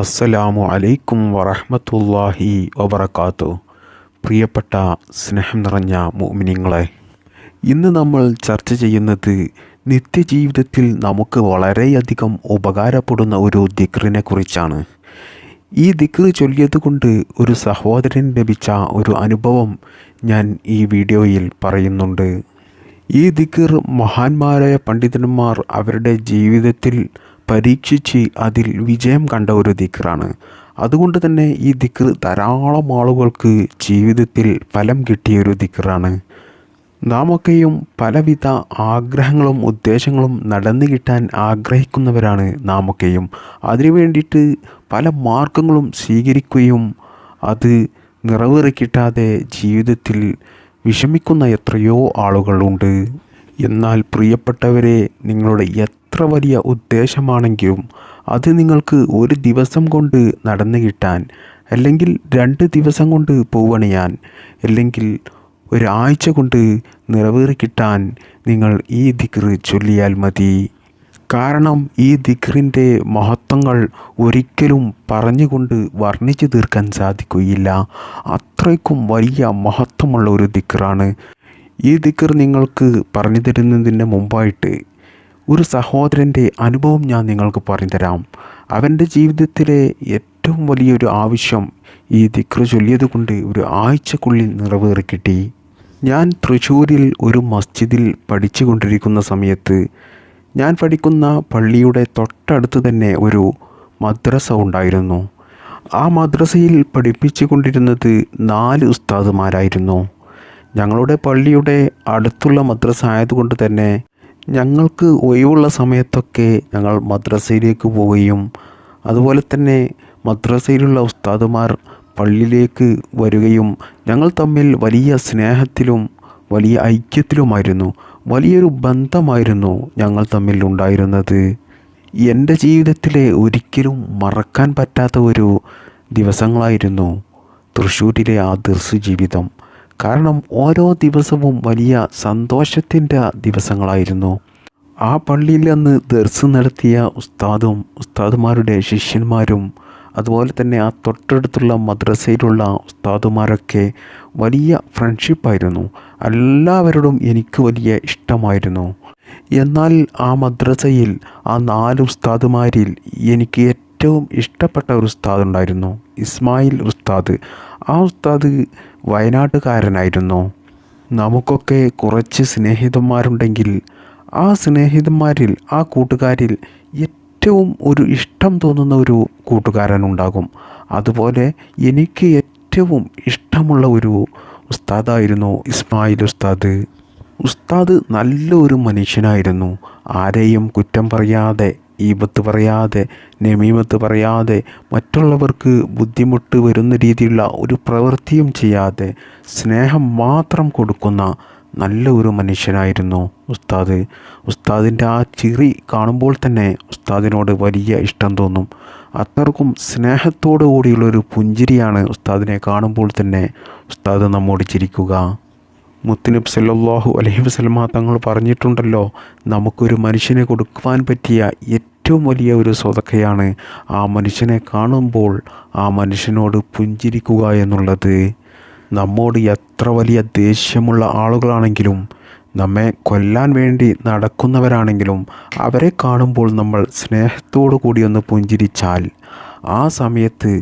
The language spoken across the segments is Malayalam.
അസ്സലാമു അലൈക്കും വറഹമത്തല്ലാഹി വബർക്കാത്തു പ്രിയപ്പെട്ട സ്നേഹം നിറഞ്ഞ മുഅ്മിനീങ്ങളെ ഇന്ന് നമ്മൾ ചർച്ച ചെയ്യുന്നത് നിത്യജീവിതത്തിൽ നമുക്ക് വളരെയധികം ഉപകാരപ്പെടുന്ന ഒരു ദിക്റിനെ കുറിച്ചാണ്. ഈ ദിക്റ് ചൊല്ലിയത് കൊണ്ട് ഒരു സഹോദരൻ ലഭിച്ച ഒരു അനുഭവം ഞാൻ ഈ വീഡിയോയിൽ പറയുന്നുണ്ട്. ഈ ദിക്ർ മഹാന്മാരായ പണ്ഡിതന്മാർ അവരുടെ ജീവിതത്തിൽ പരീക്ഷിച്ച് അതിൽ വിജയം കണ്ട ഒരു ദിക്റാണ്. അതുകൊണ്ട് തന്നെ ഈ ദിക്ർ ധാരാളം ആളുകൾക്ക് ജീവിതത്തിൽ ഫലം കിട്ടിയ ഒരു ദിക്റാണ്. നാമൊക്കെയും പലവിധ ആഗ്രഹങ്ങളും ഉദ്ദേശങ്ങളും നടന്നു കിട്ടാൻ ആഗ്രഹിക്കുന്നവരാണ് നാമൊക്കെയും. അതിനു വേണ്ടിയിട്ട് പല മാർഗങ്ങളും സ്വീകരിക്കുകയും അത് നിറവേറി കിട്ടാതെ ജീവിതത്തിൽ വിഷമിക്കുന്ന എത്രയോ ആളുകളുണ്ട്. എന്നാൽ പ്രിയപ്പെട്ടവരെ നിങ്ങളുടെ എത്ര വലിയ ഉദ്ദേശമാണെങ്കിലും അത് നിങ്ങൾക്ക് ഒരു ദിവസം കൊണ്ട് നടന്നു കിട്ടാൻ അല്ലെങ്കിൽ രണ്ട് ദിവസം കൊണ്ട് പൂവണിയാൻ അല്ലെങ്കിൽ ഒരാഴ്ച കൊണ്ട് നിറവേറി കിട്ടാൻ നിങ്ങൾ ഈ ദിക്റ് ചൊല്ലിയാൽ മതി. കാരണം ഈ ദിക്റിന്റെ മഹത്വങ്ങൾ ഒരിക്കലും പറഞ്ഞുകൊണ്ട് വർണിച്ചു തീർക്കാൻ സാധിക്കുകയില്ല. അത്രയ്ക്കും വലിയ മഹത്വമുള്ള ഒരു ദിക്റാണ്. ഈ ദിക്ർ നിങ്ങൾക്ക് പറഞ്ഞു തരുന്നതിന് മുമ്പായിട്ട് ഒരു സഹോദരന്റെ അനുഭവം ഞാൻ നിങ്ങൾക്ക് പറഞ്ഞുതരാം. അവന്റെ ജീവിതത്തിലെ ഏറ്റവും വലിയൊരു ആവശ്യം ഈ ദിക്ര ചൊല്ലിയത് കൊണ്ട് ഒരു ആഴ്ചക്കുള്ളിൽ നിറവേറി കിട്ടി. ഞാൻ തൃശ്ശൂരിൽ ഒരു മസ്ജിദിൽ പഠിച്ചു കൊണ്ടിരിക്കുന്ന സമയത്ത് ഞാൻ പഠിക്കുന്ന പള്ളിയുടെ തൊട്ടടുത്ത് തന്നെ ഒരു മദ്രസ ഉണ്ടായിരുന്നു. ആ മദ്രസയിൽ പഠിപ്പിച്ചു കൊണ്ടിരുന്നത് നാല് ഉസ്താദുമാരായിരുന്നു. ഞങ്ങളുടെ പള്ളിയുടെ അടുത്തുള്ള മദ്രസ ആയതുകൊണ്ട് തന്നെ ഞങ്ങൾക്ക് ഒഴിവുള്ള സമയത്തൊക്കെ ഞങ്ങൾ മദ്രസയിലേക്ക് പോവുകയും അതുപോലെ തന്നെ മദ്രസയിലുള്ള ഉസ്താദുമാർ പള്ളിയിലേക്ക് വരികയും ഞങ്ങൾ തമ്മിൽ വലിയ സ്നേഹത്തിലും വലിയ ഐക്യത്തിലുമായിരുന്നു വലിയൊരു ബന്ധമായിരുന്നു ഞങ്ങൾ തമ്മിൽ ഉണ്ടായിരുന്നത്. എന്റെ ജീവിതത്തിലെ ഒരിക്കലും മറക്കാൻ പറ്റാത്ത ഒരു ദിവസങ്ങളായിരുന്നു തൃശ്ശൂരിലെ ആ ദൃശ്യ ജീവിതം കാരണം ഓരോ ദിവസവും വലിയ സന്തോഷത്തിന്റെ ദിവസങ്ങളായിരുന്നു. ആ പള്ളിയിൽ അന്ന് ദർസ് നടത്തിയ ഉസ്താദും ഉസ്താദുമാരുടെ ശിഷ്യന്മാരും അതുപോലെ തന്നെ ആ തൊട്ടടുത്തുള്ള മദ്രസയിലുള്ള ഉസ്താദുമാരൊക്കെ വലിയ ഫ്രണ്ട്ഷിപ്പായിരുന്നു. എല്ലാവരോടും എനിക്ക് വലിയ ഇഷ്ടമായിരുന്നു. എന്നാൽ ആ മദ്രസയിൽ ആ നാല് ഉസ്താദുമാരിൽ എനിക്ക് ഏറ്റവും ഇഷ്ടപ്പെട്ട ഒരു ഉസ്താദുണ്ടായിരുന്നു ഇസ്മായിൽ ഉസ്താദ്. ആ ഉസ്താദ് വയനാട്ടുകാരനായിരുന്നു. നമുക്കൊക്കെ കുറച്ച് സ്നേഹിതന്മാരുണ്ടെങ്കിൽ ആ സ്നേഹിതന്മാരിൽ ആ കൂട്ടുകാരിൽ ഏറ്റവും ഒരു ഇഷ്ടം തോന്നുന്ന ഒരു കൂട്ടുകാരൻ ഉണ്ടാകും. അതുപോലെ എനിക്ക് ഏറ്റവും ഇഷ്ടമുള്ള ഒരു ഉസ്താദായിരുന്നു ഇസ്മായിൽ ഉസ്താദ്. ഉസ്താദ് നല്ലൊരു മനുഷ്യനായിരുന്നു. ആരെയും കുറ്റം പറയാതെ ഈബത്ത് പറയാതെ നെമീമത്ത് പറയാതെ മറ്റുള്ളവർക്ക് ബുദ്ധിമുട്ട് വരുന്ന രീതിയിലുള്ള ഒരു പ്രവൃത്തിയും ചെയ്യാതെ സ്നേഹം മാത്രം കൊടുക്കുന്ന നല്ല ഒരു മനുഷ്യനായിരുന്നു ഉസ്താദ്. ഉസ്താദിന്റെ ആ ചിറി കാണുമ്പോൾ തന്നെ ഉസ്താദിനോട് വലിയ ഇഷ്ടം തോന്നും. അത്രക്കും സ്നേഹത്തോടു കൂടിയുള്ളൊരു പുഞ്ചിരിയാണ് ഉസ്താദിനെ കാണുമ്പോൾ തന്നെ ഉസ്താദ് നമ്മോട് ചിരിക്കുക. മുത്തുനബ് സല്ലാഹു അലഹി വസ്ലമ തങ്ങൾ പറഞ്ഞിട്ടുണ്ടല്ലോ നമുക്കൊരു മനുഷ്യനെ കൊടുക്കുവാൻ പറ്റിയ ഏറ്റവും വലിയ ഒരു സ്വതക്കയാണ് ആ മനുഷ്യനെ കാണുമ്പോൾ ആ മനുഷ്യനോട് പുഞ്ചിരിക്കുക എന്നുള്ളത്. നമ്മോട് എത്ര വലിയ ദേഷ്യമുള്ള ആളുകളാണെങ്കിലും നമ്മെ കൊല്ലാൻ വേണ്ടി നടക്കുന്നവരാണെങ്കിലും അവരെ കാണുമ്പോൾ നമ്മൾ സ്നേഹത്തോടു കൂടി ഒന്ന് പുഞ്ചിരിച്ചാൽ ആ സമയത്ത്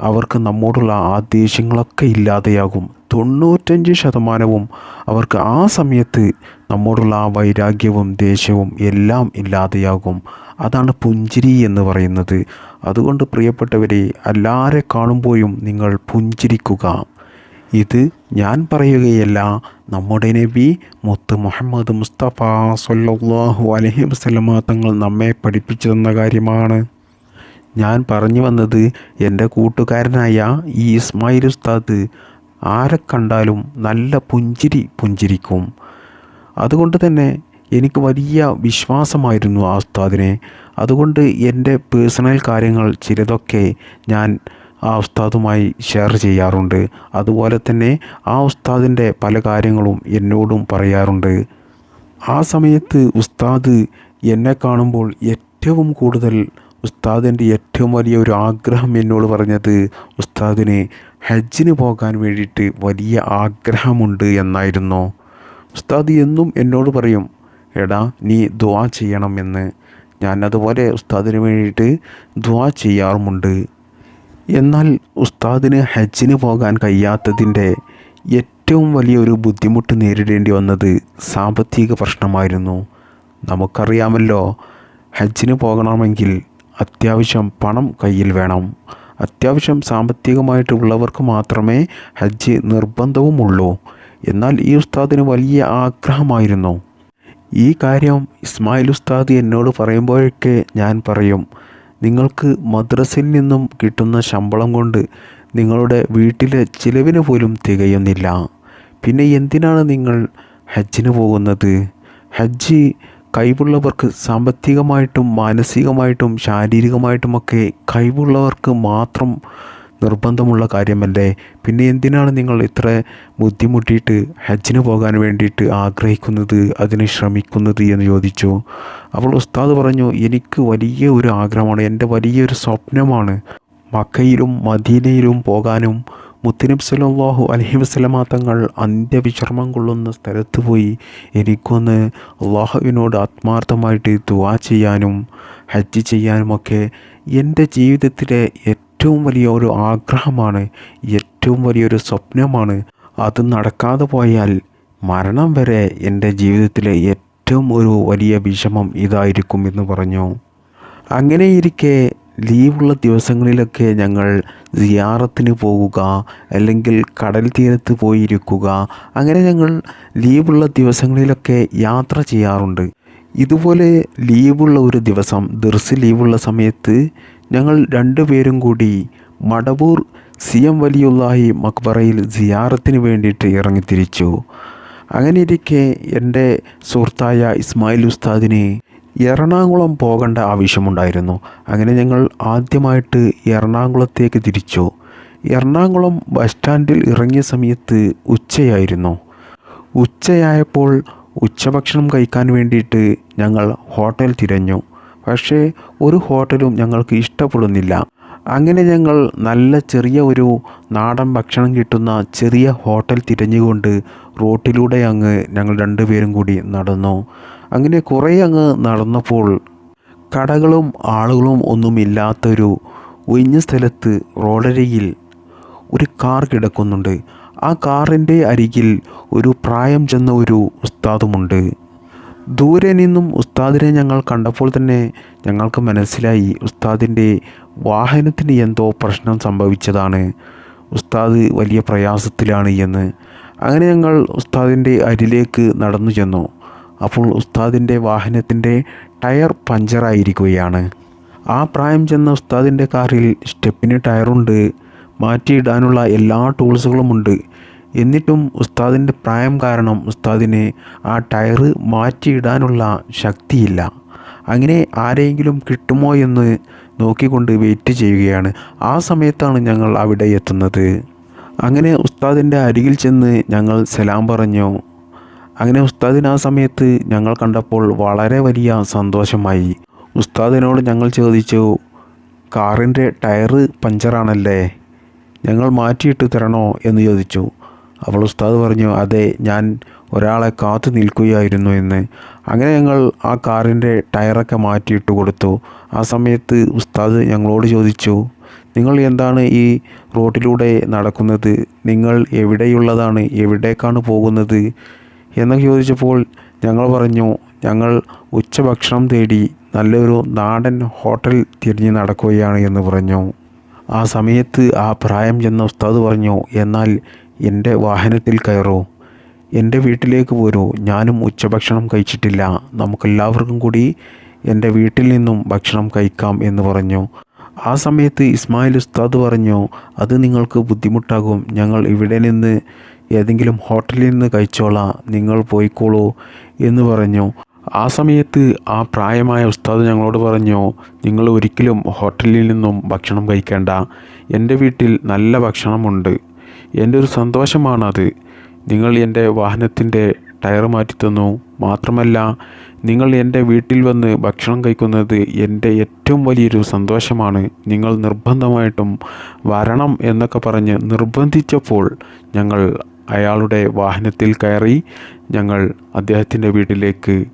അവർക്ക് നമ്മോടുള്ള ആ ദേഷ്യങ്ങളൊക്കെ ഇല്ലാതെയാകും. തൊണ്ണൂറ്റഞ്ച് ശതമാനവും അവർക്ക് ആ സമയത്ത് നമ്മോടുള്ള ആ വൈരാഗ്യവും ദേഷ്യവും എല്ലാം ഇല്ലാതെയാകും. അതാണ് പുഞ്ചിരി എന്ന് പറയുന്നത്. അതുകൊണ്ട് പ്രിയപ്പെട്ടവരെ എല്ലാരെ കാണുമ്പോഴും നിങ്ങൾ പുഞ്ചിരിക്കുക. ഇത് ഞാൻ പറയുകയല്ല നമ്മുടെ നബി മുത്ത് മുഹമ്മദ് മുസ്തഫ സല്ലാഹു അലഹി വസ്ലമ തങ്ങൾ നമ്മെ പഠിപ്പിച്ചു തന്ന കാര്യമാണ്. ഞാൻ പറഞ്ഞു വന്നത് എന്റെ കൂട്ടുകാരനായ ഈ ഇസ്മായിൽ ഉസ്താദ് ആരെ കണ്ടാലും നല്ല പുഞ്ചിരി പുഞ്ചിരിക്കും. അതുകൊണ്ട് തന്നെ എനിക്ക് വലിയ വിശ്വാസമായിരുന്നു ആ ഉസ്താദിനെ. അതുകൊണ്ട് എന്റെ പേഴ്സണൽ കാര്യങ്ങൾ ചിലതൊക്കെ ഞാൻ ആ ഉസ്താദുമായി ഷെയർ ചെയ്യാറുണ്ട്. അതുപോലെ തന്നെ ആ ഉസ്താദിന്റെ പല കാര്യങ്ങളും എന്നോടും പറയാറുണ്ട്. ആ സമയത്ത് ഉസ്താദ് എന്നെ കാണുമ്പോൾ ഏറ്റവും കൂടുതൽ ഉസ്താദിന്റെ ഏറ്റവും വലിയ ഒരു ആഗ്രഹം എന്നോട് പറഞ്ഞത് ഉസ്താദിന് ഹജ്ജിന് പോകാൻ വേണ്ടിയിട്ട് വലിയ ആഗ്രഹമുണ്ട് എന്നായിരുന്നു. ഉസ്താദ് എന്നും എന്നോട് പറയും എടാ നീ ദുആ ചെയ്യണമെന്ന്. ഞാൻ അതുപോലെ ഉസ്താദിന് വേണ്ടിയിട്ട് ദുആ ചെയ്യാറുമുണ്ട്. എന്നാൽ ഉസ്താദിന് ഹജ്ജിന് പോകാൻ കഴിയാത്തതിന്റെ ഏറ്റവും വലിയൊരു ബുദ്ധിമുട്ട് നേരിടേണ്ടി വന്നത് സാമ്പത്തിക പ്രശ്നമായിരുന്നു. നമുക്കറിയാമല്ലോ ഹജ്ജിന് പോകണമെങ്കിൽ അത്യാവശ്യം പണം കയ്യിൽ വേണം. അത്യാവശ്യം സാമ്പത്തികമായിട്ടുള്ളവർക്ക് മാത്രമേ ഹജ്ജ് നിർബന്ധവുമുള്ളൂ. എന്നാൽ ഈ ഉസ്താദിന് വലിയ ആഗ്രഹമായിരുന്നു. ഈ കാര്യം ഇസ്മായിൽ ഉസ്താദ് എന്നോട് പറയുമ്പോഴൊക്കെ ഞാൻ പറയും നിങ്ങൾക്ക് മദ്രസയിൽ നിന്നും കിട്ടുന്ന ശമ്പളം കൊണ്ട് നിങ്ങളുടെ വീട്ടിലെ ചിലവിന് പോലും തികയുന്നില്ല. പിന്നെ എന്തിനാണ് നിങ്ങൾ ഹജ്ജിന് പോകുന്നത്? ഹജ്ജ് കഴിവുള്ളവർക്ക് സാമ്പത്തികമായിട്ടും മാനസികമായിട്ടും ശാരീരികമായിട്ടുമൊക്കെ കഴിവുള്ളവർക്ക് മാത്രം നിർബന്ധമുള്ള കാര്യമല്ലേ? പിന്നെ എന്തിനാണ് നിങ്ങൾ ഇത്ര ബുദ്ധിമുട്ടിയിട്ട് ഹജ്ജിന് പോകാൻ വേണ്ടിയിട്ട് ആഗ്രഹിക്കുന്നത് അതിന് ശ്രമിക്കുന്നത് എന്ന് ചോദിച്ചു. അപ്പോൾ ഉസ്താദ് പറഞ്ഞു എനിക്ക് വലിയ ഒരു ആഗ്രഹമാണ് എന്റെ വലിയൊരു സ്വപ്നമാണ് മക്കയിലും മദീനയിലും പോകാനും മുത്തനബ് സലാഹു അലഹി വസല്ലമ തങ്ങൾ അന്ത്യവിശ്രമം കൊള്ളുന്ന സ്ഥലത്ത് പോയി എനിക്കൊന്ന് അള്ളാഹുവിനോട് ആത്മാർത്ഥമായിട്ട് ദുവാ ചെയ്യാനും ഹജ്ജ് ചെയ്യാനുമൊക്കെ എന്റെ ജീവിതത്തിലെ ഏറ്റവും വലിയ ഒരു ആഗ്രഹമാണ് ഏറ്റവും വലിയൊരു സ്വപ്നമാണ്. അത് നടക്കാതെ പോയാൽ മരണം വരെ എന്റെ ജീവിതത്തിലെ ഏറ്റവും ഒരു വലിയ വിഷമം ഇതായിരിക്കും എന്ന് പറഞ്ഞു. അങ്ങനെയിരിക്കെ ലീവുള്ള ദിവസങ്ങളിലൊക്കെ ഞങ്ങൾ സിയാറത്തിന് പോകുക അല്ലെങ്കിൽ കടൽ തീരത്ത് പോയിരിക്കുക അങ്ങനെ ഞങ്ങൾ ലീവുള്ള ദിവസങ്ങളിലൊക്കെ യാത്ര ചെയ്യാറുണ്ട്. ഇതുപോലെ ലീവുള്ള ഒരു ദിവസം ദർസ് ലീവുള്ള സമയത്ത് ഞങ്ങൾ രണ്ടുപേരും കൂടി മടവൂർ സി എം വലിയുള്ളാഹി മക്ബറയിൽ സിയാറത്തിന് വേണ്ടിയിട്ട് ഇറങ്ങിത്തിരിച്ചു അങ്ങനെ ഇരിക്കെ എന്റെ സുഹൃത്തായ ഇസ്മായിൽ ഉസ്താദിന് എറണാകുളം പോകേണ്ട ആവശ്യമുണ്ടായിരുന്നു. അങ്ങനെ ഞങ്ങൾ ആദ്യമായിട്ട് എറണാകുളത്തേക്ക് തിരിച്ചു. എറണാകുളം ബസ് സ്റ്റാൻഡിൽ ഇറങ്ങിയ സമയത്ത് ഉച്ചയായിരുന്നു. ഉച്ചയായപ്പോൾ ഉച്ചഭക്ഷണം കഴിക്കാൻ വേണ്ടിയിട്ട് ഞങ്ങൾ ഹോട്ടൽ തിരഞ്ഞു. പക്ഷേ ഒരു ഹോട്ടലും ഞങ്ങൾക്ക് ഇഷ്ടപ്പെടുന്നില്ല. അങ്ങനെ ഞങ്ങൾ നല്ല ചെറിയ ഒരു നാടൻ ഭക്ഷണം കിട്ടുന്ന ചെറിയ ഹോട്ടൽ തിരഞ്ഞുകൊണ്ട് റോട്ടിലൂടെ അങ്ങ് ഞങ്ങൾ രണ്ടുപേരും കൂടി നടന്നു. അങ്ങനെ കുറേ അങ്ങ് നടന്നപ്പോൾ കടകളും ആളുകളും ഒന്നുമില്ലാത്തൊരു ഒഴിഞ്ഞ സ്ഥലത്ത് റോഡരികിൽ ഒരു കാർ കിടക്കുന്നുണ്ട്. ആ കാറിന്റെ അരികിൽ ഒരു പ്രായം ചെന്ന ഒരു ഉസ്താദുമുണ്ട്. ദൂരെ നിന്നും ഉസ്താദിനെ ഞങ്ങൾ കണ്ടപ്പോൾ തന്നെ ഞങ്ങൾക്ക് മനസ്സിലായി ഉസ്താദിന്റെ വാഹനത്തിന് എന്തോ പ്രശ്നം സംഭവിച്ചതാണ്. ഉസ്താദ് വലിയ പ്രയാസത്തിലാണ് എന്ന്. അങ്ങനെ ഞങ്ങൾ ഉസ്താദിന്റെ അരിലേക്ക് നടന്നു ചെന്നു. അപ്പോൾ ഉസ്താദിന്റെ വാഹനത്തിന്റെ ടയർ പഞ്ചറായിരിക്കുകയാണ്. ആ പ്രായം ചെന്ന ഉസ്താദിന്റെ കാറിൽ സ്റ്റെപ്പിന് ടയറുണ്ട്. മാറ്റിയിടാനുള്ള എല്ലാ ടൂൾസുകളുമുണ്ട്. എന്നിട്ടും ഉസ്താദിന്റെ പ്രായം കാരണം ഉസ്താദിന് ആ ടയർ മാറ്റിയിടാനുള്ള ശക്തിയില്ല. അങ്ങനെ ആരെങ്കിലും കിട്ടുമോ എന്ന് നോക്കിക്കൊണ്ട് വെയിറ്റ് ചെയ്യുകയാണ്. ആ സമയത്താണ് ഞങ്ങൾ അവിടെ എത്തുന്നത്. അങ്ങനെ ഉസ്താദിന്റെ അരികിൽ ചെന്ന് ഞങ്ങൾ സലാം പറഞ്ഞു. അങ്ങനെ ഉസ്താദിന് ആ സമയത്ത് ഞങ്ങൾ കണ്ടപ്പോൾ വളരെ വലിയ സന്തോഷമായി. ഉസ്താദിനോട് ഞങ്ങൾ ചോദിച്ചു കാറിന്റെ ടയറ് പഞ്ചറാണല്ലേ? ഞങ്ങൾ മാറ്റിയിട്ട് തരണോ? എന്ന് ചോദിച്ചു. അവൾ ഉസ്താദ് പറഞ്ഞു അതെ ഞാൻ ഒരാളെ കാത്തു നിൽക്കുകയായിരുന്നു എന്ന്. അങ്ങനെ ഞങ്ങൾ ആ കാറിന്റെ ടയറൊക്കെ മാറ്റിയിട്ട് കൊടുത്തു. ആ സമയത്ത് ഉസ്താദ് ഞങ്ങളോട് ചോദിച്ചു നിങ്ങൾ എന്താണ് ഈ റോഡിലൂടെ നടക്കുന്നത്? നിങ്ങൾ എവിടെയുള്ളതാണ്? എവിടേക്കാണ് പോകുന്നത്? എന്നൊക്കെ ചോദിച്ചപ്പോൾ ഞങ്ങൾ പറഞ്ഞു ഞങ്ങൾ ഉച്ചഭക്ഷണം തേടി നല്ലൊരു നാടൻ ഹോട്ടൽ തിരിഞ്ഞ് നടക്കുകയാണ് എന്ന് പറഞ്ഞു. ആ സമയത്ത് ആ പ്രായം ചെന്ന ഉസ്താദ് പറഞ്ഞു എന്നാൽ എന്റെ വാഹനത്തിൽ കയറൂ. എന്റെ വീട്ടിലേക്ക് പോരൂ ഞാനും ഉച്ചഭക്ഷണം കഴിച്ചിട്ടില്ല. നമുക്കെല്ലാവർക്കും കൂടി എന്റെ വീട്ടിൽ നിന്നും ഭക്ഷണം കഴിക്കാം എന്ന് പറഞ്ഞു. ആ സമയത്ത് ഇസ്മായിൽ ഉസ്താദ് പറഞ്ഞു അത് നിങ്ങൾക്ക് ബുദ്ധിമുട്ടാകും. ഞങ്ങൾ ഇവിടെ നിന്ന് ഏതെങ്കിലും ഹോട്ടലിൽ നിന്ന് കഴിച്ചോളാം നിങ്ങൾ പോയിക്കോളൂ എന്ന് പറഞ്ഞു. ആ സമയത്ത് ആ പ്രായമായ ഉസ്താദ് ഞങ്ങളോട് പറഞ്ഞു നിങ്ങൾ ഒരിക്കലും ഹോട്ടലിൽ നിന്നും ഭക്ഷണം കഴിക്കേണ്ട. എന്റെ വീട്ടിൽ നല്ല ഭക്ഷണമുണ്ട്. എന്റെ ഒരു സന്തോഷമാണത്. നിങ്ങൾ എന്റെ വാഹനത്തിന്റെ ടയർ മാറ്റി തന്നു മാത്രമല്ല നിങ്ങൾ എന്റെ വീട്ടിൽ വന്ന് ഭക്ഷണം കഴിക്കുന്നത് എന്റെ ഏറ്റവും വലിയൊരു സന്തോഷമാണ്. നിങ്ങൾ നിർബന്ധമായിട്ടും വരണം എന്നൊക്കെ പറഞ്ഞ് നിർബന്ധിച്ചപ്പോൾ ഞങ്ങൾ അയാളുടെ വാഹനത്തിൽ കയറി ഞങ്ങൾ അദ്ദേഹത്തിന്റെ വീട്ടിലേക്ക്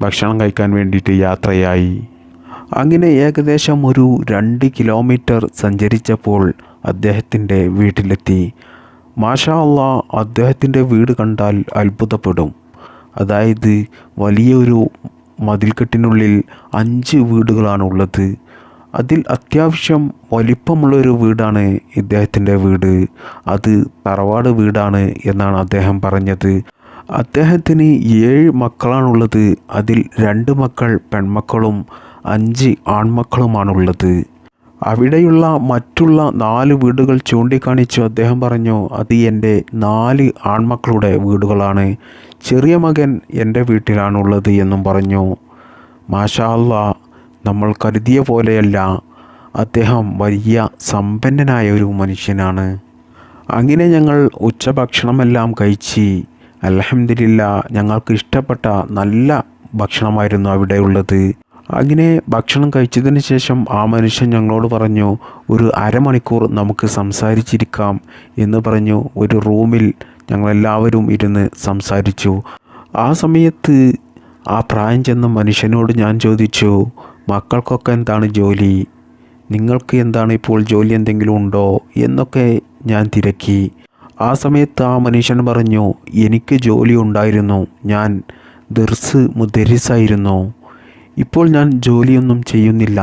ഭക്ഷണം കഴിക്കാൻ വേണ്ടിയിട്ട് യാത്രയായി. അങ്ങനെ ഏകദേശം ഒരു രണ്ട് കിലോമീറ്റർ സഞ്ചരിച്ചപ്പോൾ അദ്ദേഹത്തിന്റെ വീട്ടിലെത്തി. മാഷാ അല്ല അദ്ദേഹത്തിന്റെ വീട് കണ്ടാൽ അത്ഭുതപ്പെടും. അതായത് വലിയൊരു മതിൽക്കെട്ടിനുള്ളിൽ അഞ്ച് വീടുകളാണുള്ളത്. അതിൽ അത്യാവശ്യം വലിപ്പമുള്ളൊരു വീടാണ് ഇദ്ദേഹത്തിന്റെ വീട്. അത് തറവാട് വീടാണ് എന്നാണ് അദ്ദേഹം പറഞ്ഞത്. അദ്ദേഹത്തിന് ഏഴ് മക്കളാണുള്ളത്. അതിൽ രണ്ട് മക്കൾ പെൺമക്കളും അഞ്ച് ആൺമക്കളുമാണുള്ളത്. അവിടെയുള്ള മറ്റുള്ള നാല് വീടുകൾ ചൂണ്ടിക്കാണിച്ചു അദ്ദേഹം പറഞ്ഞു അത് എന്റെ നാല് ആൺമക്കളുടെ വീടുകളാണ്. ചെറിയ മകൻ എന്റെ വീട്ടിലാണുള്ളത് എന്നും പറഞ്ഞു. മാഷാ നമ്മൾ കരുതിയ പോലെയല്ല. അദ്ദേഹം വലിയ സമ്പന്നനായ ഒരു മനുഷ്യനാണ്. അങ്ങനെ ഞങ്ങൾ ഉച്ചഭക്ഷണമെല്ലാം കഴിച്ച് അലഹമില്ല ഞങ്ങൾക്ക് ഇഷ്ടപ്പെട്ട നല്ല ഭക്ഷണമായിരുന്നു അവിടെ ഉള്ളത്. അങ്ങനെ ഭക്ഷണം കഴിച്ചതിന് ശേഷം ആ മനുഷ്യൻ ഞങ്ങളോട് പറഞ്ഞു ഒരു അരമണിക്കൂർ നമുക്ക് സംസാരിച്ചിരിക്കാം എന്ന് പറഞ്ഞു ഒരു റൂമിൽ ഞങ്ങളെല്ലാവരും ഇരുന്ന് സംസാരിച്ചു. ആ സമയത്ത് ആ പ്രായം ചെന്ന മനുഷ്യനോട് ഞാൻ ചോദിച്ചു മക്കൾക്കൊക്കെ എന്താണ് ജോലി? നിങ്ങൾക്ക് എന്താണ് ഇപ്പോൾ ജോലി എന്തെങ്കിലും ഉണ്ടോ? എന്നൊക്കെ ഞാൻ തിരക്കി. ആ സമയത്ത് ആ മനുഷ്യൻ പറഞ്ഞു എനിക്ക് ജോലി ഉണ്ടായിരുന്നു. ഞാൻ ദർസ് മുദരിസായിരുന്നു ഇപ്പോൾ ഞാൻ ജോലിയൊന്നും ചെയ്യുന്നില്ല.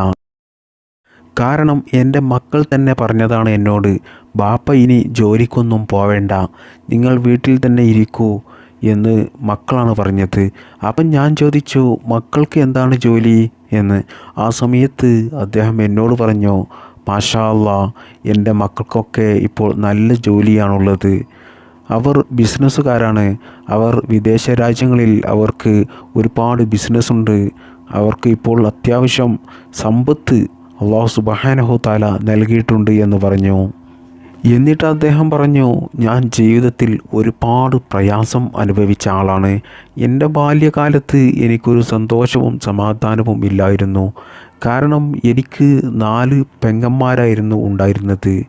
കാരണം എന്റെ മക്കൾ തന്നെ പറഞ്ഞതാണ് എന്നോട്. ബാപ്പ ഇനി ജോലിക്കൊന്നും പോവേണ്ട. നിങ്ങൾ വീട്ടിൽ തന്നെ ഇരിക്കൂ. എന്ന് മക്കളാണ് പറഞ്ഞത്. അപ്പം ഞാൻ ചോദിച്ചു മക്കൾക്ക് എന്താണ് ജോലി? എന്ന്. ആ സമയത്ത് അദ്ദേഹം എന്നോട് പറഞ്ഞു മാഷാ അല്ലാ എന്റെ മക്കൾക്കൊക്കെ ഇപ്പോൾ നല്ല ജോലിയാണുള്ളത്. അവർ ബിസിനസ്സുകാരാണ്. അവർ വിദേശ രാജ്യങ്ങളിൽ അവർക്ക് ഒരുപാട് ബിസിനസ്സുണ്ട്. അവർക്ക് ഇപ്പോൾ അത്യാവശ്യം സമ്പത്ത് അള്ളാഹു സുബഹാനഹു താല നൽകിയിട്ടുണ്ട് എന്ന് പറഞ്ഞു. എന്നിട്ട് അദ്ദേഹം പറഞ്ഞു ഞാൻ ജീവിതത്തിൽ ഒരുപാട് പ്രയാസം അനുഭവിച്ച ആളാണ്. എന്റെ ബാല്യകാലത്ത് എനിക്കൊരു സന്തോഷവും സമാധാനവും ഇല്ലായിരുന്നു. കാരണം എനിക്ക് നാല് പെങ്ങന്മാരായിരുന്നു ഉണ്ടായിരുന്നത്.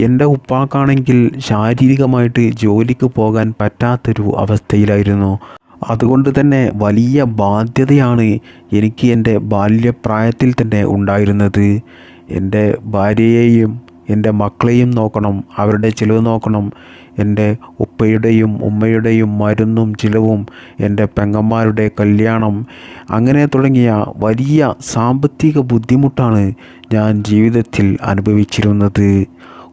എന്റെ ഉപ്പാക്കാണെങ്കിൽ ശാരീരികമായിട്ട് ജോലിക്ക് പോകാൻ പറ്റാത്തൊരു അവസ്ഥയിലായിരുന്നു. അതുകൊണ്ട് തന്നെ വലിയ ബാധ്യതയാണ് എനിക്ക് എന്റെ ബാല്യപ്രായത്തിൽ തന്നെ ഉണ്ടായിരുന്നത്. എന്റെ ഭാര്യയെയും എന്റെ മക്കളെയും നോക്കണം അവരുടെ ചിലവ് നോക്കണം. എന്റെ ഉപ്പയുടെയും ഉമ്മയുടെയും മരുന്നും ചിലവും എന്റെ പെങ്ങന്മാരുടെ കല്യാണം. അങ്ങനെ തുടങ്ങിയ വലിയ സാമ്പത്തിക ബുദ്ധിമുട്ടാണ് ഞാൻ ജീവിതത്തിൽ അനുഭവിച്ചിരുന്നത്.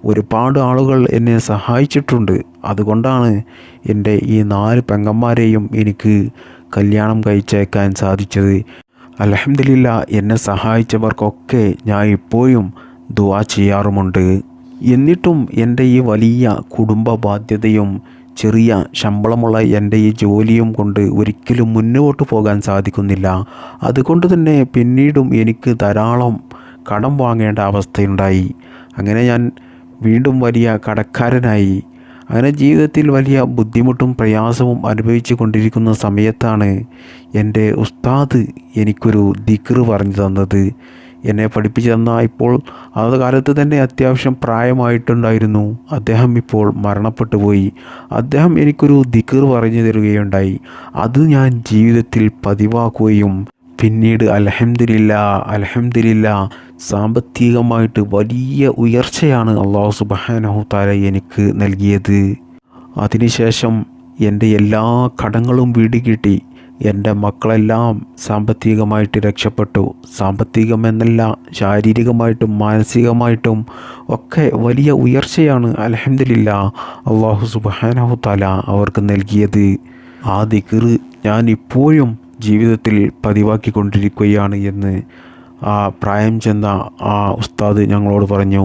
ഒരുപാട് ആളുകൾ എന്നെ സഹായിച്ചിട്ടുണ്ട്. അതുകൊണ്ടാണ് എന്റെ ഈ നാല് പെങ്ങന്മാരെയും എനിക്ക് കല്യാണം കഴിച്ചേക്കാൻ സാധിച്ചത്. അലഹമില്ല എന്നെ സഹായിച്ചവർക്കൊക്കെ ഞാൻ ഇപ്പോഴും ദുവാ ചെയ്യാറുമുണ്ട്. എന്നിട്ടും എന്റെ ഈ വലിയ കുടുംബ ബാധ്യതയും ചെറിയ ശമ്പളമുള്ള എന്റെ ഈ ജോലിയും കൊണ്ട് ഒരിക്കലും മുന്നോട്ട് പോകാൻ സാധിക്കുന്നില്ല. അതുകൊണ്ട് തന്നെ പിന്നീടും എനിക്ക് ധാരാളം കടം വാങ്ങേണ്ട അവസ്ഥയുണ്ടായി. അങ്ങനെ ഞാൻ വീണ്ടും വലിയ കടക്കാരനായി. അങ്ങനെ ജീവിതത്തിൽ വലിയ ബുദ്ധിമുട്ടും പ്രയാസവും അനുഭവിച്ചു കൊണ്ടിരിക്കുന്ന സമയത്താണ് എന്റെ ഉസ്താദ് എനിക്കൊരു ദിക്റ് പറഞ്ഞു തന്നത്. എന്നെ പഠിപ്പിച്ചു തന്ന ഇപ്പോൾ അത് കാലത്ത് തന്നെ അത്യാവശ്യം പ്രായമായിട്ടുണ്ടായിരുന്നു. അദ്ദേഹം ഇപ്പോൾ മരണപ്പെട്ടു പോയി. അദ്ദേഹം എനിക്കൊരു ദിഖർ പറഞ്ഞു തരികയുണ്ടായി. അത് ഞാൻ ജീവിതത്തിൽ പതിവാക്കുകയും പിന്നീട് അലഹമില്ല അലഹമില്ല സാമ്പത്തികമായിട്ട് വലിയ ഉയർച്ചയാണ് അള്ളാഹു സുബാനഹു താല എനിക്ക് നൽകിയത്. അതിനുശേഷം എന്റെ എല്ലാ കടങ്ങളും വീട് കിട്ടി എന്റെ മക്കളെല്ലാം സാമ്പത്തികമായിട്ട് രക്ഷപ്പെട്ടു. സാമ്പത്തികമെന്നല്ല ശാരീരികമായിട്ടും മാനസികമായിട്ടും ഒക്കെ വലിയ ഉയർച്ചയാണ് അലഹമില്ല അള്ളാഹു സുബാനഹു താല അവർക്ക് നൽകിയത്. ആ ദിക്കറ് ഞാൻ ഇപ്പോഴും ജീവിതത്തിൽ പതിവാക്കിക്കൊണ്ടിരിക്കുകയാണ് എന്ന് ആ പ്രായം ചെന്ന ആ ഉസ്താദ് ഞങ്ങളോട് പറഞ്ഞു.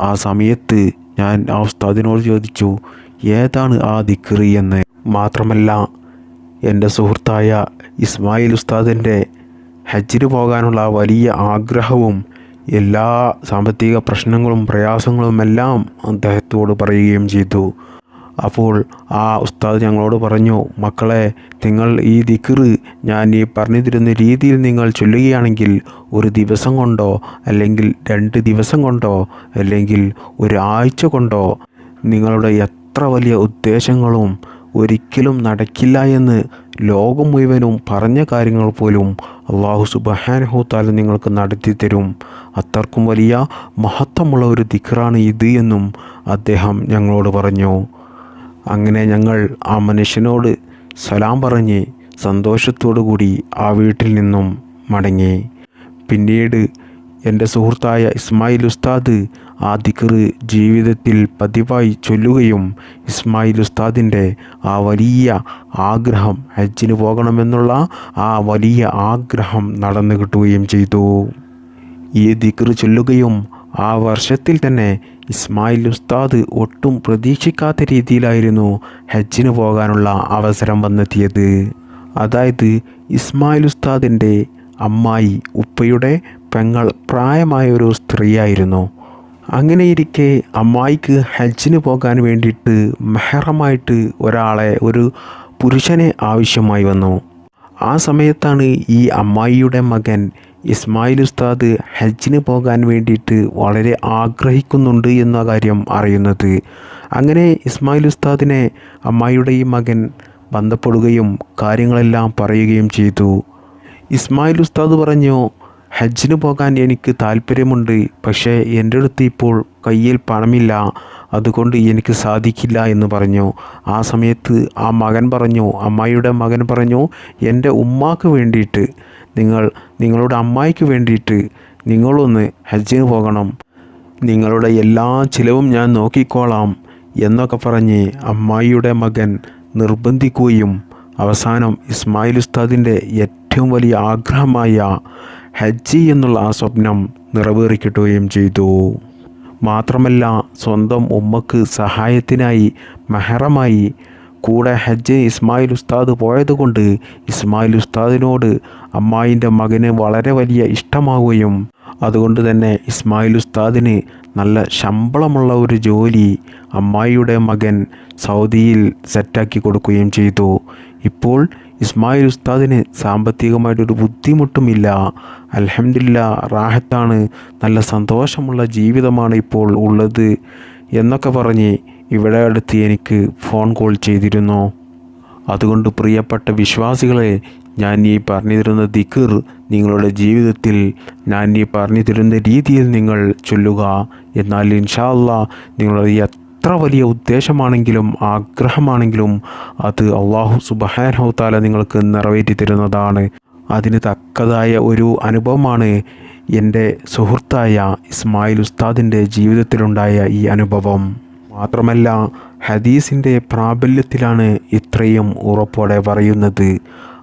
ആ സമയത്ത് ഞാൻ ആ ഉസ്താദിനോട് ചോദിച്ചു ഏതാണ് ആ ദിക്കറി എന്ന്. മാത്രമല്ല എന്റെ സുഹൃത്തായ ഇസ്മായിൽ ഉസ്താദിന്റെ ഹജ്ജിന് പോകാനുള്ള വലിയ ആഗ്രഹവും എല്ലാ സാമ്പത്തിക പ്രശ്നങ്ങളും പ്രയാസങ്ങളും എല്ലാം അദ്ദേഹത്തോട് പറയുകയും ചെയ്തു. അപ്പോൾ ആ ഉസ്താദ് ഞങ്ങളോട് പറഞ്ഞു മക്കളെ നിങ്ങൾ ഈ ദിക്റ് ഞാൻ ഈ പറഞ്ഞു തരുന്ന രീതിയിൽ നിങ്ങൾ ചൊല്ലുകയാണെങ്കിൽ ഒരു ദിവസം കൊണ്ടോ അല്ലെങ്കിൽ രണ്ട് ദിവസം കൊണ്ടോ അല്ലെങ്കിൽ ഒരാഴ്ച കൊണ്ടോ നിങ്ങളുടെ എത്ര വലിയ ഉദ്ദേശങ്ങളും ഒരിക്കലും നടക്കില്ല എന്ന് ലോകം മുഴുവനും പറഞ്ഞ കാര്യങ്ങൾ പോലും അള്ളാഹു സുബഹാനഹുത്താല നിങ്ങൾക്ക് നടത്തി തരും. അത്രക്കും വലിയ മഹത്വമുള്ള ഒരു ദിക്റാണ് ഇത് എന്നും അദ്ദേഹം ഞങ്ങളോട് പറഞ്ഞു. അങ്ങനെ ഞങ്ങൾ ആ മനുഷ്യനോട് സലാം പറഞ്ഞ് സന്തോഷത്തോടു കൂടി ആ വീട്ടിൽ നിന്നും മടങ്ങി. പിന്നീട് എന്റെ സുഹൃത്തായ ഇസ്മായിൽ ഉസ്താദ് ആ ദിക്റ് ജീവിതത്തിൽ പതിവായി ചൊല്ലുകയും ഇസ്മായിൽ ഉസ്താദിന്റെ ആ വലിയ ആഗ്രഹം ഹജ്ജിന് പോകണമെന്നുള്ള ആ വലിയ ആഗ്രഹം നടന്നു കിട്ടുകയും ചെയ്തു. ഈ ദിക്റ് ചൊല്ലുകയും ആ വർഷത്തിൽ തന്നെ ഇസ്മായിൽ ഉസ്താദ് ഒട്ടും പ്രതീക്ഷിക്കാത്ത രീതിയിലായിരുന്നു ഹജ്ജിന് പോകാനുള്ള അവസരം വന്നെത്തിയത്. അതായത് ഇസ്മായിൽ ഉസ്താദിന്റെ അമ്മായി ഉപ്പയുടെ പെങ്ങൾ പ്രായമായ ഒരു സ്ത്രീയായിരുന്നു. അങ്ങനെയിരിക്കെ അമ്മായിക്ക് ഹജ്ജിന് പോകാൻ വേണ്ടിയിട്ട് മെഹറമായിട്ട് ഒരാളെ ഒരു പുരുഷനെ ആവശ്യമായി വന്നു. ആ സമയത്താണ് ഈ അമ്മായിയുടെ മകൻ ഇസ്മായിൽ ഉസ്താദ് ഹജ്ജിന് പോകാൻ വേണ്ടിയിട്ട് വളരെ ആഗ്രഹിക്കുന്നുണ്ട് എന്ന കാര്യം അറിയുന്നത്. അങ്ങനെ ഇസ്മായിൽ ഉസ്താദിനെ അമ്മായിയുടെ ഈ മകൻ ബന്ധപ്പെടുകയും കാര്യങ്ങളെല്ലാം പറയുകയും ചെയ്തു. ഇസ്മായിൽ ഉസ്താദ് പറഞ്ഞു ഹജ്ജിന് പോകാൻ എനിക്ക് താല്പര്യമുണ്ട് പക്ഷേ എന്റെ അടുത്ത് ഇപ്പോൾ കയ്യിൽ പണമില്ല അതുകൊണ്ട് എനിക്ക് സാധിക്കില്ല എന്ന് പറഞ്ഞു. ആ സമയത്ത് ആ മകൻ പറഞ്ഞു അമ്മായിയുടെ മകൻ പറഞ്ഞു എന്റെ ഉമ്മാക്ക് വേണ്ടിയിട്ട് നിങ്ങൾ നിങ്ങളുടെ അമ്മായിക്ക് വേണ്ടിയിട്ട് നിങ്ങളൊന്ന് ഹജ്ജിന് പോകണം. നിങ്ങളുടെ എല്ലാ ചിലവും ഞാൻ നോക്കിക്കോളാം എന്നൊക്കെ പറഞ്ഞ് അമ്മായിയുടെ മകൻ നിർബന്ധിക്കുകയും അവസാനം ഇസ്മായിൽ ഉസ്താദിന്റെ ഏറ്റവും വലിയ ആഗ്രഹമായ ഹജ്ജി എന്നുള്ള ആ സ്വപ്നം നിറവേറിക്കിട്ടുകയും ചെയ്തു. മാത്രമല്ല സ്വന്തം ഉമ്മക്ക് സഹായത്തിനായി മെഹറമായി കൂടെ ഹജ്ജ് ഇസ്മായിൽ ഉസ്താദ് പോയതുകൊണ്ട് ഇസ്മായിൽ ഉസ്താദിനോട് അമ്മായിന്റെ മകന് വളരെ വലിയ ഇഷ്ടമാവുകയും അതുകൊണ്ട് തന്നെ ഇസ്മായിൽ ഉസ്താദിന് നല്ല ശമ്പളമുള്ള ഒരു ജോലി അമ്മായിയുടെ മകൻ സൗദിയിൽ സെറ്റാക്കി കൊടുക്കുകയും ചെയ്തു. ഇപ്പോൾ ഇസ്മായിൽ ഉസ്താദിന് സാമ്പത്തികമായിട്ടൊരു ബുദ്ധിമുട്ടുമില്ല. അലഹമില്ല റാഹത്താണ്. നല്ല സന്തോഷമുള്ള ജീവിതമാണ് ഇപ്പോൾ ഉള്ളത് എന്നൊക്കെ പറഞ്ഞ് ഇവിടെ അടുത്ത് എനിക്ക് ഫോൺ കോൾ ചെയ്തിരുന്നു. അതുകൊണ്ട് പ്രിയപ്പെട്ട വിശ്വാസികളെ ഞാൻ ഈ പറഞ്ഞു തരുന്ന ദിക്കർ നിങ്ങളുടെ ജീവിതത്തിൽ ഞാൻ ഈ പറഞ്ഞു തരുന്ന രീതിയിൽ നിങ്ങൾ ചൊല്ലുക. എന്നാൽ ഇൻഷാല്ല നിങ്ങളുടെ എത്ര വലിയ ഉദ്ദേശമാണെങ്കിലും ആഗ്രഹമാണെങ്കിലും അത് അള്ളാഹു സുബഹാനഹുത്താല നിങ്ങൾക്ക് നിറവേറ്റി തരുന്നതാണ്. അതിന് തക്കതായ ഒരു അനുഭവമാണ് എന്റെ സുഹൃത്തായ ഇസ്മായിൽ ഉസ്താദിന്റെ ജീവിതത്തിലുണ്ടായ ഈ അനുഭവം. മാത്രമല്ല ഹദീസിന്റെ പ്രാബല്യത്തിലാണ് ഇത്രയും ഉറപ്പോടെ പറയുന്നത്.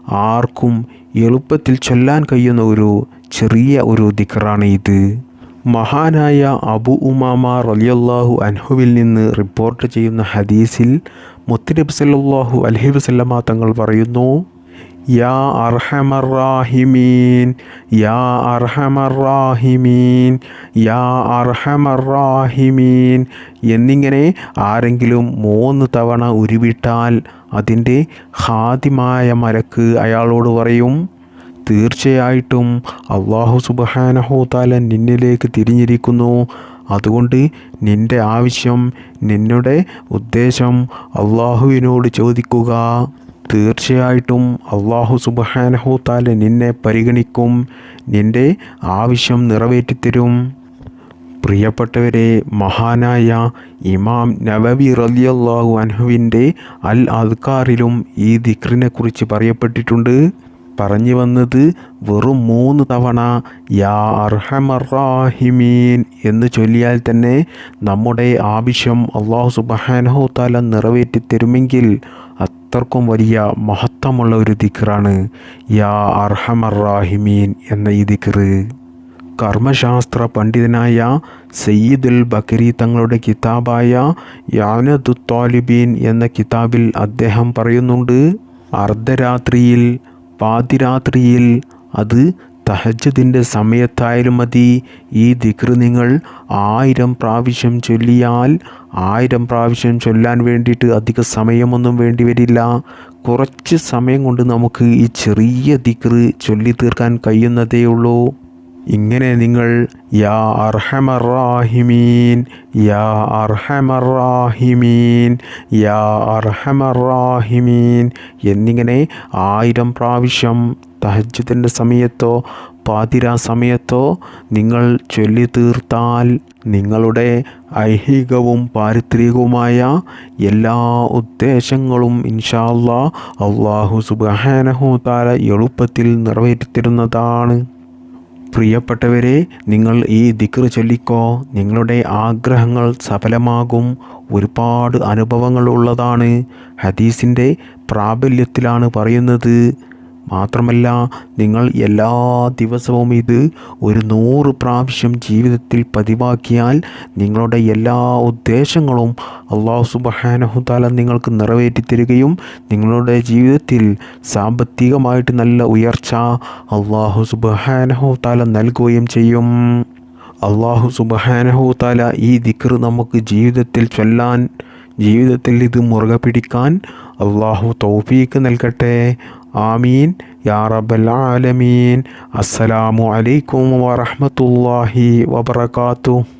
ആർക്കും എളുപ്പത്തിൽ ചൊല്ലാൻ കഴിയുന്ന ഒരു ചെറിയ ഒരു ദിക്കറാണ് ഇത്. മഹാനായ അബു ഉമാമ റലിയല്ലാഹു അൻഹുവിൽ നിന്ന് റിപ്പോർട്ട് ചെയ്യുന്ന ഹദീസിൽ മുത്തനബ് സല്ലാഹു അലഹി വസല്ലമ തങ്ങൾ പറയുന്നു യാ അർഹമറാഹിമീൻ യാ അർഹമറാഹിമീൻ യാ അർഹമറാഹിമീൻ എന്നിങ്ങനെ ആരെങ്കിലും മൂന്ന് തവണ ഉരുവിട്ടാൽ അതിന്റെ ഹാദിമായ മലക്ക് അയാളോട് പറയും തീർച്ചയായിട്ടും അള്ളാഹു സുബഹാനഹു താല നിന്നിലേക്ക് തിരിഞ്ഞിരിക്കുന്നു. അതുകൊണ്ട് നിന്റെ ആവശ്യം നിന്നുടെ ഉദ്ദേശം അള്ളാഹുവിനോട് ചോദിക്കുക. തീർച്ചയായിട്ടും അള്ളാഹു സുബഹാനഹോത്താല താല നിന്നെ പരിഗണിക്കും നിന്റെ ആവശ്യം നിറവേറ്റിത്തരും. പ്രിയപ്പെട്ടവരെ മഹാനായ ഇമാം നവവി റലിയല്ലാഹു അൻഹുവിന്റെ അൽ അദ്കാറിലും ഈ ദിക്രിനെക്കുറിച്ച് പറയപ്പെട്ടിട്ടുണ്ട്. പറഞ്ഞു വന്നത് വെറും മൂന്ന് തവണ യാ അർഹമറാഹിമീൻ എന്ന് ചൊല്ലിയാൽ തന്നെ നമ്മുടെ ആവശ്യം അള്ളാഹു സുബഹാനഹു താല നിറവേറ്റി തരുമെങ്കിൽ അത്രക്കും വലിയ മഹത്വമുള്ള ഒരു ദിക്റാണ് യാ അർഹമറാഹിമീൻ എന്ന ഈ ദിക്റ് കർമ്മശാസ്ത്ര പണ്ഡിതനായ സയ്യിദുൽ ബക്കരി തങ്ങളുടെ കിതാബായ യാനദുത്താലിബീൻ എന്ന കിതാബിൽ അദ്ദേഹം പറയുന്നുണ്ട് അർദ്ധരാത്രിയിൽ പാതിരാത്രിയിൽ അത് തഹജ്ജുദിന്റെ സമയത്തായാലും മതി. ഈ ദിക്ർ നിങ്ങൾ ആയിരം പ്രാവശ്യം ചൊല്ലിയാൽ ആയിരം പ്രാവശ്യം ചൊല്ലാൻ വേണ്ടിയിട്ട് അധിക സമയമൊന്നും വേണ്ടി വരില്ല. കുറച്ച് സമയം കൊണ്ട് നമുക്ക് ഈ ചെറിയ ദിക്ർ ചൊല്ലി തീർക്കാൻ കഴിയുന്നതേ ഉള്ളൂ. ഇങ്ങനെ നിങ്ങൾ യാ അർഹമറാഹിമീൻ യാ അർഹമറാഹിമീൻ യാ അർഹമറാഹിമീൻ എന്നിങ്ങനെ ആയിരം പ്രാവശ്യം തഹജത്തിന്റെ സമയത്തോ പാതിരാ സമയത്തോ നിങ്ങൾ ചൊല്ലി തീർത്താൽ നിങ്ങളുടെ ഐഹികവും പാരിത്രികവുമായ എല്ലാ ഉദ്ദേശങ്ങളും ഇൻഷാല്ലാ അള്ളാഹു സുബാനഹു താര എളുപ്പത്തിൽ നിറവേറ്റിത്തരുന്നതാണ്. പ്രിയപ്പെട്ടവരെ നിങ്ങൾ ഈ ദിക്ർ ചൊല്ലിക്കോ? നിങ്ങളുടെ ആഗ്രഹങ്ങൾ സഫലമാകും. ഒരുപാട് അനുഭവങ്ങൾ ഉള്ളതാണ്. ഹദീസിന്റെ പ്രാബല്യത്തിലാണ് പറയുന്നത്. മാത്രമല്ല നിങ്ങൾ എല്ലാ ദിവസവും ഇത് ഒരു നൂറ് പ്രാവശ്യം ജീവിതത്തിൽ പതിവാക്കിയാൽ നിങ്ങളുടെ എല്ലാ ഉദ്ദേശങ്ങളും അള്ളാഹു സുബഹാനഹുതാല നിങ്ങൾക്ക് നിറവേറ്റി തരികയും നിങ്ങളുടെ ജീവിതത്തിൽ സാമ്പത്തികമായിട്ട് നല്ല ഉയർച്ച അള്ളാഹു സുബഹാനഹുതാല നൽകുകയും ചെയ്യും. അള്ളാഹു സുബഹാനഹുതാല ഈ ദിക്ർ നമുക്ക് ജീവിതത്തിൽ ചൊല്ലാൻ ജീവിതത്തിൽ ഇത് മുറുകെ പിടിക്കാൻ അള്ളാഹു തൗഫീക്ക് നൽകട്ടെ. ആമീൻ. യാ റബ്ബൽ ആലമീൻ. അസ്സലാമു അലൈക്കും വറഹ്മത്തുള്ളാഹി വബറകാതുഹു.